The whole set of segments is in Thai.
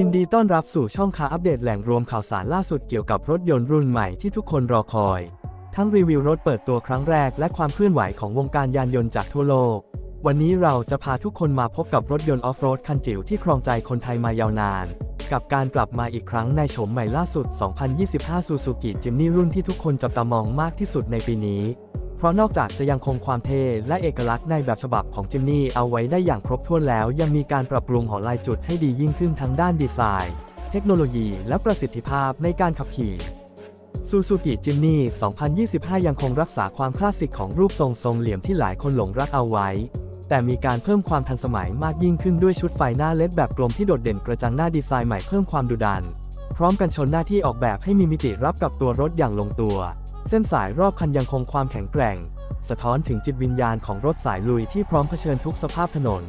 ยินดีต้อนรับสู่ช่องคาอัปเดตแหล่งรวมข่าวสารล่าสุดเกี่ยวกับรถยนต์รุ่นใหม่ที่ทุกคนรอคอย ทั้งรีวิวรถเปิดตัวครั้งแรกและความเคลื่อนไหวของวงการยานยนต์จากทั่วโลก วันนี้เราจะพาทุกคนมาพบกับรถยนต์ออฟโรดคันจิ๋วที่ครองใจคนไทยมายาวนาน กับการกลับมาอีกครั้งในโฉมใหม่ล่าสุด 2025 Suzuki Jimny รุ่นที่ทุกคนจับตามองมากที่สุดในปีนี้ เพราะนอกจากจะยังคงความเท่และเอกลักษณ์ในแบบฉบับของจิมนี่เอาไว้ได้อย่างครบถ้วนแล้ว ยังมีการปรับปรุงหอลายจุดให้ดียิ่งขึ้นทั้งด้านดีไซน์ เทคโนโลยีและประสิทธิภาพในการขับขี่ Suzuki Jimny 2025 ยังคงรักษาความคลาสสิกของรูปทรงทรงเหลี่ยมที่หลายคนหลงรักเอาไว้ แต่มีการเพิ่มความทันสมัยมากยิ่งขึ้นด้วยชุดไฟหน้าเลดแบบกลมที่โดดเด่นกระจังหน้าดีไซน์ใหม่เพิ่มความดุดัน พร้อมกันชนหน้าที่ออกแบบให้มีมิติรับกับตัวรถอย่างลงตัว เส้นสายรอบคันยังคงความแข็งแกร่ง สะท้อนถึงจิตวิญญาณของรถสายลุยที่พร้อมเผชิญทุกสภาพถนน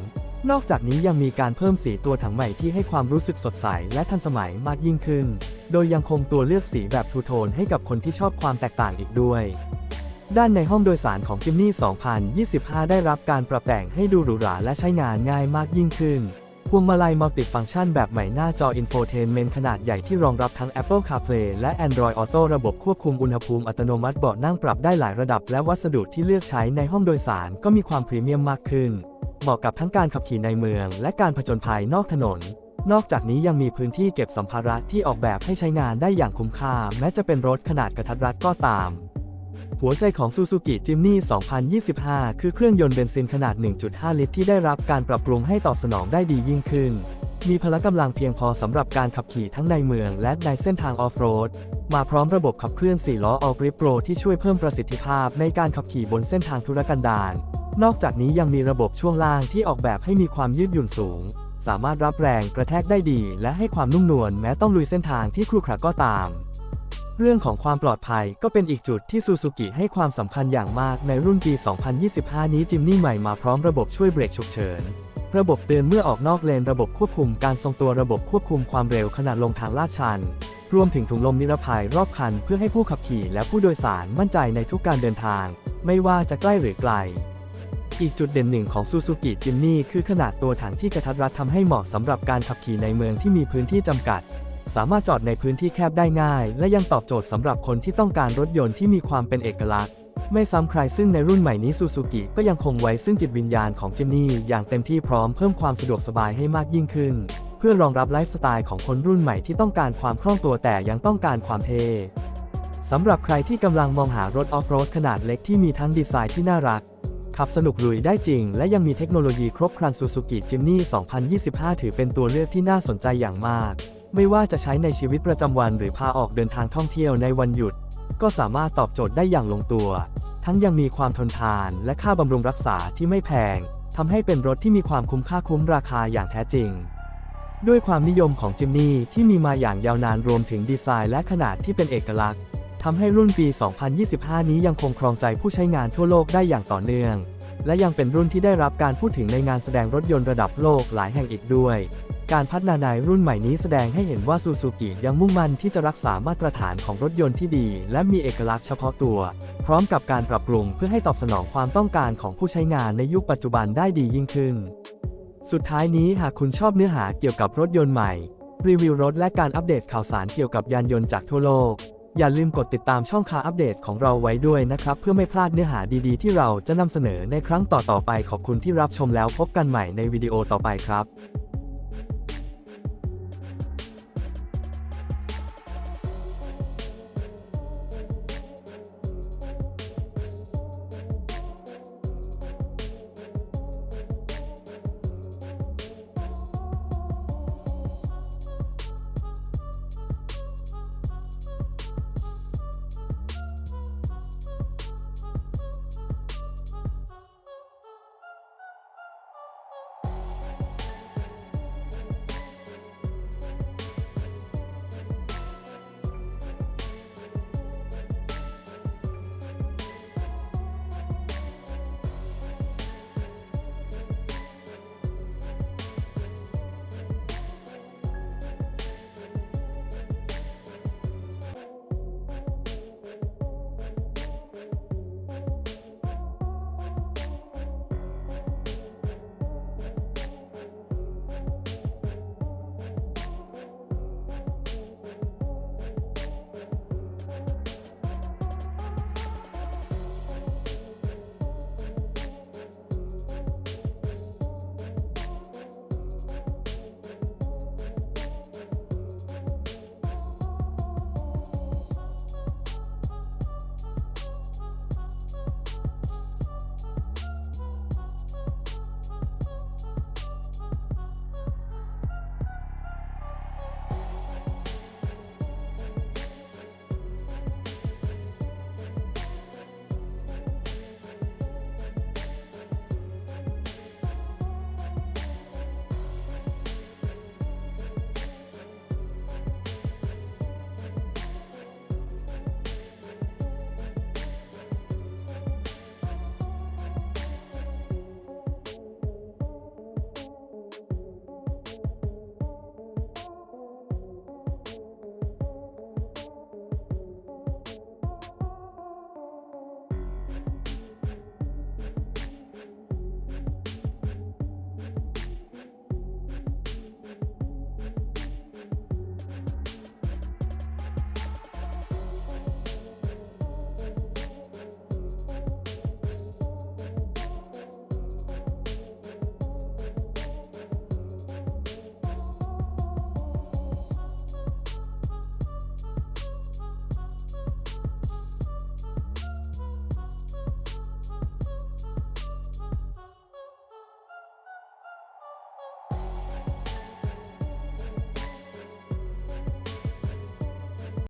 นอกจากนี้ยังมีการเพิ่มสีตัวถังใหม่ที่ให้ความรู้สึกสดใสและทันสมัยมากยิ่งขึ้น โดยยังคงตัวเลือกสีแบบทูโทนให้กับคนที่ชอบความแตกต่างอีกด้วยด้านในห้องโดยสารของ Jimny 2025 ได้รับการปรับแต่งให้ดูหรูหราและใช้งานง่ายมากยิ่งขึ้น พวงมาลัยมัลติฟังก์ชันแบบใหม่หน้าจออินโฟเทนเมนต์ขนาดใหญ่ที่รองรับทั้ง Apple CarPlay และ Android Auto ระบบควบคุมอุณหภูมิอัตโนมัติเบาะนั่งปรับได้หลายระดับ และวัสดุที่เลือกใช้ในห้องโดยสารก็มีความพรีเมียมมากขึ้น เหมาะกับทั้งการขับขี่ในเมือง และการผจญภัยนอกถนน นอกจากนี้ยังมีพื้นที่เก็บสัมภาระที่ออกแบบให้ใช้งานได้อย่างคุ้มค่า แม้จะเป็นรถขนาดกระทัดรัดก็ตาม หัวใจของ Suzuki Jimny 2025 คือเครื่องยนต์เบนซินขนาด 1.5 ลิตรที่ได้รับการปรับปรุงให้ตอบสนองได้ดียิ่งขึ้น มีพละกำลังเพียงพอสำหรับการขับขี่ทั้งในเมืองและในเส้นทางออฟโรด มาพร้อมระบบขับเคลื่อน 4 ล้อ All Grip Pro ที่ช่วยเพิ่มประสิทธิภาพในการขับขี่บนเส้นทางธุรกันดาร นอกจากนี้ยังมีระบบช่วงล่างที่ออกแบบให้มีความยืดหยุ่นสูง สามารถรับแรงกระแทกได้ดี และให้ความนุ่มนวลแม้ต้องลุยเส้นทางที่ครุขระก็ตาม เรื่องของความปลอดภัยก็เป็นอีกจุดที่ซูซูกิให้ความสำคัญอย่างมากในรุ่นปี 2025 นี้จิมนี่ใหม่มาพร้อมระบบช่วยเบรกฉุกเฉิน ระบบเตือนเมื่อออกนอกเลนระบบควบคุมการทรงตัวระบบควบคุมความเร็วขณะลงทางลาดชัน รวมถึงถุงลมนิรภัยรอบคันเพื่อให้ผู้ขับขี่และผู้โดยสารมั่นใจในทุกการเดินทาง ไม่ว่าจะใกล้หรือไกล อีกจุดเด่นหนึ่งของ Suzuki Jimny คือขนาดตัวถังที่กระทัดรัดทำให้เหมาะสำหรับการขับขี่ในเมืองที่มีพื้นที่จำกัด สามารถจอดในพื้นที่แคบได้ง่าย และยังตอบโจทย์สำหรับคนที่ต้องการรถยนต์ที่มีความเป็นเอกลักษณ์ ไม่ซ้ำใครซึ่งในรุ่นใหม่นี้ซูซูกิก็ยังคงไว้ซึ่งจิตวิญญาณของจิมนี่ อย่างเต็มที่พร้อมเพิ่มความสะดวกสบายให้มากยิ่งขึ้น เพื่อรองรับไลฟ์สไตล์ของคนรุ่นใหม่ที่ต้องการความคล่องตัวแต่ยังต้องการความเท่สำหรับใครที่กำลังมองหารถออฟโรดขนาดเล็กที่มีทั้งดีไซน์ที่น่ารัก ขับสนุกลุยได้จริง และยังมีเทคโนโลยีครบครัน Suzuki Jimny 2025 ถือเป็นตัวเลือกที่น่าสนใจอย่างมาก ไม่ว่าจะใช้ในชีวิตประจำวันหรือพาออกเดินทางท่องเที่ยวในวันหยุด ก็สามารถตอบโจทย์ได้อย่างลงตัว ทั้งยังมีความทนทานและค่าบำรุงรักษาที่ไม่แพงทำให้เป็นรถที่มีความคุ้มค่าคุ้มราคาอย่างแท้จริง ด้วยความนิยมของจิมนี่ที่มีมาอย่างยาวนานรวมถึงดีไซน์และขนาดที่เป็นเอกลักษณ์ทำให้รุ่นปี 2025 นี้ยังคงครองใจผู้ใช้งานทั่วโลกได้อย่างต่อเนื่อง และยังเป็นรุ่นที่ได้รับการพูดถึงในงานแสดงรถยนต์ระดับโลกหลายแห่งอีกด้วย การพัฒนาในรุ่นใหม่นี้แสดงให้เห็นว่าซูซูกิยังมุ่งมั่นที่จะรักษามาตรฐานของรถยนต์ที่ดี และมีเอกลักษณ์เฉพาะตัว พร้อมกับการปรับปรุงเพื่อให้ตอบสนองความต้องการของผู้ใช้งานในยุคปัจจุบันได้ดียิ่งขึ้น สุดท้ายนี้หากคุณชอบเนื้อหาเกี่ยวกับรถยนต์ใหม่ รีวิวรถและการอัปเดตข่าวสารเกี่ยวกับยานยนต์จากทั่วโลก อย่าลืมกดติดตามช่องคาอัปเดตของเราไว้ด้วยนะครับ เพื่อไม่พลาดเนื้อหาดีๆ ที่เราจะนำเสนอในครั้งต่อๆไปขอบคุณที่รับชมแล้วพบกันใหม่ในวิดีโอต่อไปครับ